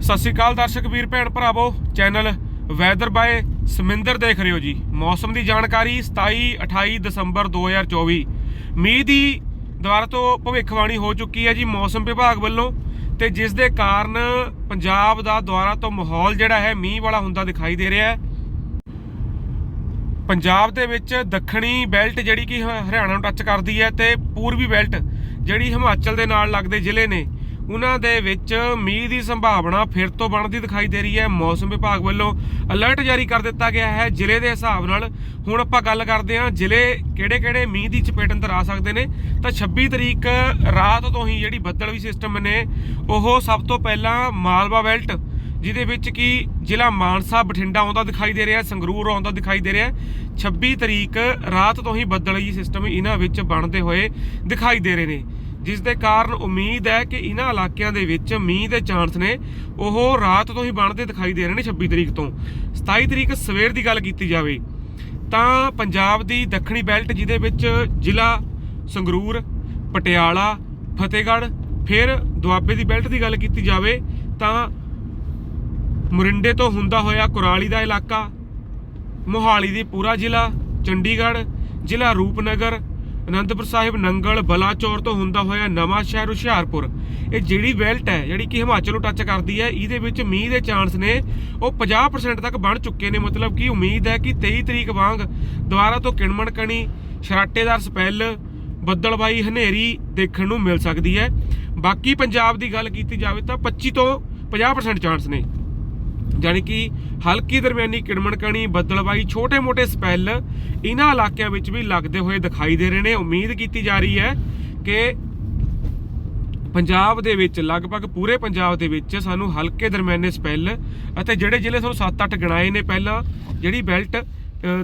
ਸਤਿ ਸ਼੍ਰੀ ਅਕਾਲ ਦਰਸ਼ਕ ਵੀਰ ਭੈਣ ਭਰਾਵੋ, ਚੈਨਲ ਵੈਦਰ ਬਾਏ ਸਮਿੰਦਰ ਦੇਖ ਰਹੇ ਹੋ ਜੀ। ਮੌਸਮ ਦੀ ਜਾਣਕਾਰੀ 27 28 ਦਸੰਬਰ 2024 ਮੀਂਹ ਦੀ ਦੁਆਰਾ ਤੋਂ ਭਵਿੱਖਬਾਣੀ ਹੋ ਚੁੱਕੀ ਹੈ ਜੀ ਮੌਸਮ ਵਿਭਾਗ ਵੱਲੋਂ ਤੇ ਜਿਸ ਦੇ ਕਾਰਨ ਪੰਜਾਬ ਦਾ ਦੁਬਾਰਾ ਤੋਂ ਮਾਹੌਲ ਜਿਹੜਾ ਹੈ ਮੀਂਹ ਵਾਲਾ ਹੁੰਦਾ ਦਿਖਾਈ ਦੇ ਰਿਹਾ ਹੈ। ਪੰਜਾਬ ਦੇ ਵਿੱਚ ਦੱਖਣੀ ਬੈਲਟ ਜਿਹੜੀ ਕਿ ਹਰਿਆਣਾ ਨੂੰ ਟੱਚ ਕਰਦੀ ਹੈ ਤੇ ਪੂਰਬੀ ਬੈਲਟ ਜਿਹੜੀ ਹਿਮਾਚਲ ਦੇ ਨਾਲ ਲੱਗਦੇ ਜ਼ਿਲ੍ਹੇ ਨੇ। ਉਹਨਾਂ ਦੇ ਵਿੱਚ ਮੀਂਹ ਦੀ ਸੰਭਾਵਨਾ ਫਿਰ ਤੋਂ ਬਣਦੀ ਦਿਖਾਈ ਦੇ ਰਹੀ ਹੈ। ਮੌਸਮ ਵਿਭਾਗ ਵੱਲੋਂ ਅਲਰਟ ਜਾਰੀ ਕਰ ਦਿੱਤਾ ਗਿਆ ਹੈ। ਜ਼ਿਲ੍ਹੇ ਦੇ ਹਿਸਾਬ ਨਾਲ ਹੁਣ ਆਪਾਂ ਗੱਲ ਕਰਦੇ ਹਾਂ, ਜ਼ਿਲ੍ਹੇ ਕਿਹੜੇ-ਕਿਹੜੇ ਮੀਂਹ ਦੀ ਚਪੇਟ ਅੰਦਰ ਆ ਸਕਦੇ ਨੇ। ਤਾਂ 26 ਤਰੀਕ ਰਾਤ ਤੋਂ ਹੀ ਜਿਹੜੀ ਬੱਦਲ ਸਿਸਟਮ ਨੇ, ਉਹ ਸਭ ਤੋਂ ਪਹਿਲਾਂ ਮਾਲਵਾ ਬੈਲਟ ਜਿਹਦੇ ਵਿੱਚ ਕੀ ਜ਼ਿਲ੍ਹਾ ਮਾਨਸਾ, ਬਠਿੰਡਾ ਆਉਂਦਾ ਦਿਖਾਈ ਦੇ ਰਿਹਾ, ਸੰਗਰੂਰ ਆਉਂਦਾ ਦਿਖਾਈ ਦੇ ਰਿਹਾ। 26 ਤਰੀਕ ਰਾਤ ਤੋਂ ਹੀ ਬੱਦਲੀ ਸਿਸਟਮ ਇਹਨਾਂ ਵਿੱਚ ਬਣਦੇ ਹੋਏ ਦਿਖਾਈ ਦੇ ਰਹੇ ਨੇ। ਜਿਸ ਦੇ ਕਾਰਨ ਉਮੀਦ ਹੈ ਕਿ ਇਹਨਾਂ ਇਲਾਕਿਆਂ ਦੇ ਵਿੱਚ ਮੀਂਹ ਦੇ ਚਾਂਸ ਨੇ। ਉਹ ਰਾਤ ਤੋਂ ਹੀ ਬਣਦੇ ਦਿਖਾਈ ਦੇ ਰਹੇ ਨੇ 26 ਤਰੀਕ ਤੋਂ। 27 ਤਰੀਕ ਸਵੇਰ ਦੀ ਗੱਲ ਕੀਤੀ ਜਾਵੇ ਤਾਂ ਪੰਜਾਬ ਦੀ ਦੱਖਣੀ ਬੈਲਟ ਜਿਹਦੇ ਵਿੱਚ ਜ਼ਿਲ੍ਹਾ ਸੰਗਰੂਰ, ਪਟਿਆਲਾ, ਫਤਿਹਗੜ੍ਹ, ਫਿਰ ਦੁਆਬੇ ਦੀ ਬੈਲਟ ਦੀ ਗੱਲ ਕੀਤੀ ਜਾਵੇ ਤਾਂ ਮੁਰਿੰਡੇ ਤੋਂ ਹੁੰਦਾ ਹੋਇਆ ਕੁਰਾਲੀ ਦਾ ਇਲਾਕਾ, ਮੋਹਾਲੀ ਦੀ ਪੂਰਾ ਜ਼ਿਲ੍ਹਾ, ਚੰਡੀਗੜ੍ਹ, ਜ਼ਿਲ੍ਹਾ ਰੂਪਨਗਰ ਅਨੰਦਪੁਰ ਸਾਹਿਬ ਨੰਗਲ ਬਲਾਚੌਰ ਤੋਂ ਹੁੰਦਾ ਹੋਇਆ ਨਵਾਂ ਸ਼ਹਿਰ ਹੁਸ਼ਿਆਰਪੁਰ। ਇਹ ਜਿਹੜੀ ਬੈਲਟ ਹੈ, ਜਿਹੜੀ ਕਿ ਹਿਮਾਚਲ ਨੂੰ ਟੱਚ ਕਰਦੀ ਹੈ, ਇਹਦੇ ਵਿੱਚ ਮੀਂਹ ਦੇ ਚਾਂਸ ਨੇ। ਉਹ 50% ਤੱਕ ਬਣ ਚੁੱਕੇ ਨੇ, ਮਤਲਬ ਕਿ ਉਮੀਦ ਹੈ ਕਿ 23 ਤਰੀਕ ਵਾਂਗ ਦੁਬਾਰਾ ਤੋਂ ਕਿਣਮਣ ਕਣੀ ਸ਼ਰਾਟੇਦਾਰ ਸਪੈਲ, ਬੱਦਲਬਾਈ ਹਨੇਰੀ ਦੇਖਣ ਨੂੰ ਮਿਲ ਸਕਦੀ ਹੈ। ਬਾਕੀ ਪੰਜਾਬ ਦੀ ਗੱਲ ਕੀਤੀ ਜਾਵੇ ਤਾਂ 25 ਤੋਂ 50% ਚਾਂਸ ਨੇ। ਯਾਨੀ ਕਿ ਹਲਕੀ ਦਰਮਿਆਨੀ ਕਿੜਮਣਕਣੀ ਬੱਦਲਬਾਈ ਛੋਟੇ-ਮੋਟੇ ਸਪੈਲ ਇਹਨਾਂ ਇਲਾਕਿਆਂ ਵਿੱਚ ਵੀ ਲੱਗਦੇ ਹੋਏ ਦਿਖਾਈ ਦੇ ਰਹੇ ਨੇ। ਉਮੀਦ ਕੀਤੀ ਜਾ ਰਹੀ ਹੈ ਕਿ ਪੰਜਾਬ ਦੇ ਵਿੱਚ, ਲਗਭਗ ਪੂਰੇ ਪੰਜਾਬ ਦੇ ਵਿੱਚ ਸਾਨੂੰ ਹਲਕੇ ਦਰਮਿਆਨੇ ਸਪੈਲ ਅਤੇ ਜਿਹੜੇ ਜ਼ਿਲ੍ਹੇ ਤੁਹਾਨੂੰ 7-8 ਗਣਾਏ ਨੇ ਪਹਿਲਾਂ, ਜਿਹੜੀ ਬੈਲਟ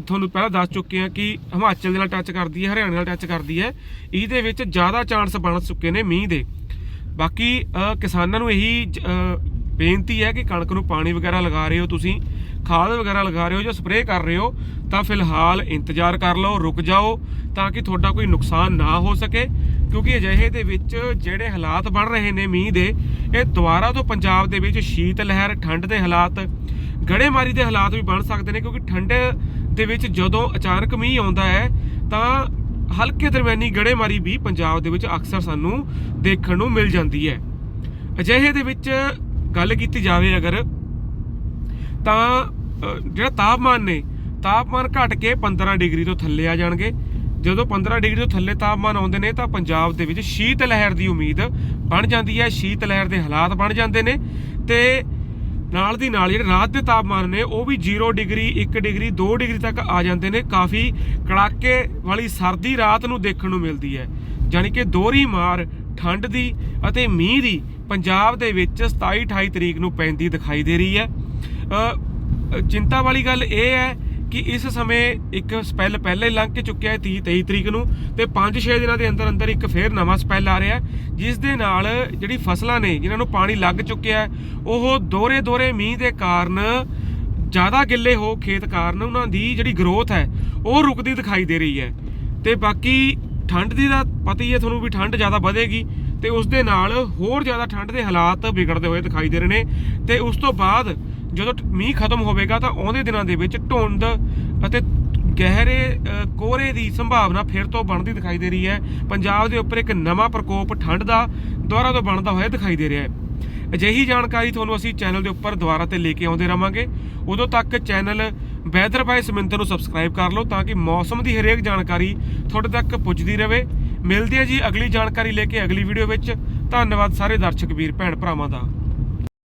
ਤੁਹਾਨੂੰ ਪਹਿਲਾਂ ਦੱਸ ਚੁੱਕੇ ਹਾਂ ਕਿ ਹਿਮਾਚਲ ਦੇ ਨਾਲ ਟੱਚ ਕਰਦੀ ਹੈ, ਹਰਿਆਣਾ ਨਾਲ ਟੱਚ ਕਰਦੀ ਹੈ। ਇਹਦੇ ਵਿੱਚ ਜ਼ਿਆਦਾ ਚਾਂਸ ਬਣ ਚੁੱਕੇ ਨੇ ਮੀਂਹ ਦੇ। ਬਾਕੀ ਕਿਸਾਨਾਂ ਨੂੰ ਇਹੀ ਜ- ਬੇਨਤੀ ਹੈ ਕਿ ਕਣਕ ਨੂੰ ਪਾਣੀ ਵਗੈਰਾ ਲਗਾ ਰਹੇ ਹੋ ਤੁਸੀਂ, ਖਾਦ ਵਗੈਰਾ ਲਗਾ ਰਹੇ ਹੋ ਜਾਂ ਸਪਰੇਅ ਕਰ ਰਹੇ ਹੋ, ਤਾਂ ਫਿਲਹਾਲ ਇੰਤਜ਼ਾਰ ਕਰ ਲਓ, ਰੁਕ ਜਾਓ, ਤਾਂ ਕਿ ਤੁਹਾਡਾ ਕੋਈ ਨੁਕਸਾਨ ਨਾ ਹੋ ਸਕੇ, ਕਿਉਂਕਿ ਅਜਿਹੇ ਦੇ ਵਿੱਚ ਜਿਹੜੇ ਹਾਲਾਤ ਬਣ ਰਹੇ ਨੇ ਮੀਂਹ ਦੇ, ਇਹ ਦੁਬਾਰਾ ਤੋਂ ਪੰਜਾਬ ਦੇ ਵਿੱਚ ਸ਼ੀਤ ਲਹਿਰ ਠੰਡ ਦੇ ਹਾਲਾਤ, ਗੜੇਮਾਰੀ ਦੇ ਹਾਲਾਤ ਵੀ ਬਣ ਸਕਦੇ ਨੇ, ਕਿਉਂਕਿ ਠੰਡ ਦੇ ਵਿੱਚ ਜਦੋਂ ਅਚਾਨਕ ਮੀਂਹ ਆਉਂਦਾ ਹੈ, ਤਾਂ ਹਲਕੇ ਦਰਮਿਆਨੀ ਗੜੇਮਾਰੀ ਵੀ ਪੰਜਾਬ ਦੇ ਵਿੱਚ ਅਕਸਰ ਸਾਨੂੰ ਦੇਖਣ ਨੂੰ ਮਿਲ ਜਾਂਦੀ ਹੈ। ਅਜਿਹੇ ਦੇ ਵਿੱਚ ਗੱਲ ਕੀਤੀ ਜਾਵੇ ਅਗਰ, ਤਾਂ ਜਿਹੜਾ ਤਾਪਮਾਨ ਨੇ, ਤਾਪਮਾਨ ਘਟ ਕੇ 15 ਡਿਗਰੀ ਤੋਂ ਥੱਲੇ ਆ ਜਾਣਗੇ। ਜਦੋਂ 15 ਡਿਗਰੀ ਤੋਂ ਥੱਲੇ ਤਾਪਮਾਨ ਆਉਂਦੇ ਨੇ, ਤਾਂ ਪੰਜਾਬ ਦੇ ਵਿੱਚ ਸ਼ੀਤ ਲਹਿਰ ਦੀ ਉਮੀਦ ਬਣ ਜਾਂਦੀ ਹੈ। ਸ਼ੀਤ ਲਹਿਰ ਦੇ ਹਾਲਾਤ ਬਣ ਜਾਂਦੇ ਨੇ ਤੇ ਨਾਲ ਦੀ ਨਾਲ ਜਿਹੜੇ ਰਾਤ ਦੇ ਤਾਪਮਾਨ ਨੇ, ਉਹ ਵੀ 0 ਡਿਗਰੀ 1 ਡਿਗਰੀ 2 ਡਿਗਰੀ ਤੱਕ ਆ ਜਾਂਦੇ ਨੇ। ਕਾਫੀ ਕੜਾਕੇ ਵਾਲੀ ਸਰਦੀ ਰਾਤ ਨੂੰ ਦੇਖਣ ਨੂੰ ਮਿਲਦੀ ਹੈ। ਜਾਣੀ ਕਿ ਦੋਹਰੀ ਮਾਰ ਠੰਡ ਦੀ ਅਤੇ ਮੀਂਹ ਦੀ ਪੰਜਾਬ ਦੇ ਵਿੱਚ 27 28 ਤਰੀਕ ਨੂੰ ਪੈਂਦੀ ਦਿਖਾਈ ਦੇ ਰਹੀ ਹੈ। ਚਿੰਤਾ ਵਾਲੀ ਗੱਲ ਇਹ ਹੈ ਕਿ ਇਸ ਸਮੇਂ ਇੱਕ ਸਪੈਲ ਪਹਿਲੇ ਲੰਘ ਕੇ ਚੁੱਕਿਆ ਹੈ 30 23 ਤਰੀਕ ਨੂੰ ਤੇ 5-6 ਦਿਨਾਂ ਦੇ ਅੰਦਰ ਅੰਦਰ ਇੱਕ ਫੇਰ ਨਵਾਂ ਸਪੈਲ ਆ ਰਿਹਾ ਜਿਸ ਦੇ ਨਾਲ ਜਿਹੜੀ ਫਸਲਾਂ ਨੇ ਜਿਨ੍ਹਾਂ ਨੂੰ ਪਾਣੀ ਲੱਗ ਚੁੱਕਿਆ ਹੈ, ਉਹ ਦੋਰੇ ਦੋਰੇ ਮੀਂਹ ਦੇ ਕਾਰਨ ਜ਼ਿਆਦਾ ਗਿੱਲੇ ਹੋ ਖੇਤ ਕਾਰਨ ਉਹਨਾਂ ਦੀ ਜਿਹੜੀ ਗਰੋਥ ਹੈ ਉਹ ਰੁਕਦੀ ਦਿਖਾਈ ਦੇ ਰਹੀ ਹੈ। ਤੇ ਬਾਕੀ ਠੰਡ ਦੀ ਦਾ ਪਤਾ ਹੀ ਹੈ ਤੁਹਾਨੂੰ ਵੀ ਠੰਡ ਜ਼ਿਆਦਾ ਵਧੇਗੀ ਤੇ ਉਸ ਦੇ ਨਾਲ ਹੋਰ ਜ਼ਿਆਦਾ ਠੰਡ ਦੇ ਹਾਲਾਤ ਵਿਗੜਦੇ ਹੋਏ ਦਿਖਾਈ ਦੇ ਰਹੇ ਨੇ ਤੇ ਉਸ ਤੋਂ ਬਾਅਦ ਜਦੋਂ ਮੀਂਹ ਖਤਮ ਹੋਵੇਗਾ ਤਾਂ ਆਉਂਦੇ ਦਿਨਾਂ ਦੇ ਵਿੱਚ ਧੁੰਦ ਅਤੇ ਗਹਿਰੇ ਕੋਹਰੇ ਦੀ ਸੰਭਾਵਨਾ ਫਿਰ ਤੋਂ ਬਣਦੀ ਦਿਖਾਈ ਦੇ ਰਹੀ ਹੈ। ਪੰਜਾਬ ਦੇ ਉੱਪਰ ਇੱਕ ਨਵਾਂ ਪ੍ਰਕੋਪ ਠੰਡ ਦਾ ਦੁਆਰਾ ਤੋਂ ਬਣਦਾ ਹੋਇਆ ਦਿਖਾਈ ਦੇ ਰਿਹਾ ਹੈ। ਅਜਿਹੀ ਜਾਣਕਾਰੀ ਤੁਹਾਨੂੰ ਅਸੀਂ ਚੈਨਲ ਦੇ ਉੱਪਰ ਦੁਬਾਰਾ ਤੇ ਲੈ ਕੇ ਆਉਂਦੇ ਰਵਾਂਗੇ। ਉਦੋਂ ਤੱਕ ਚੈਨਲ ਵੈਦਰ ਬਾਈ ਸਮਿੰਦਰ ਨੂੰ ਸਬਸਕ੍ਰਾਈਬ ਕਰ ਲਓ ਤਾਂ ਕਿ ਮੌਸਮ ਦੀ ਹਰੇਕ ਜਾਣਕਾਰੀ ਤੁਹਾਡੇ ਤੱਕ ਪੁੱਜਦੀ ਰਹੇ ਮਿਲਦੇ ਆ ਜੀ ਅਗਲੀ ਜਾਣਕਾਰੀ ਲੈ ਕੇ ਅਗਲੀ ਵੀਡੀਓ ਵਿੱਚ। ਧੰਨਵਾਦ ਸਾਰੇ ਦਰਸ਼ਕ ਵੀਰ, ਭੈਣ ਭਰਾਵਾਂ ਦਾ।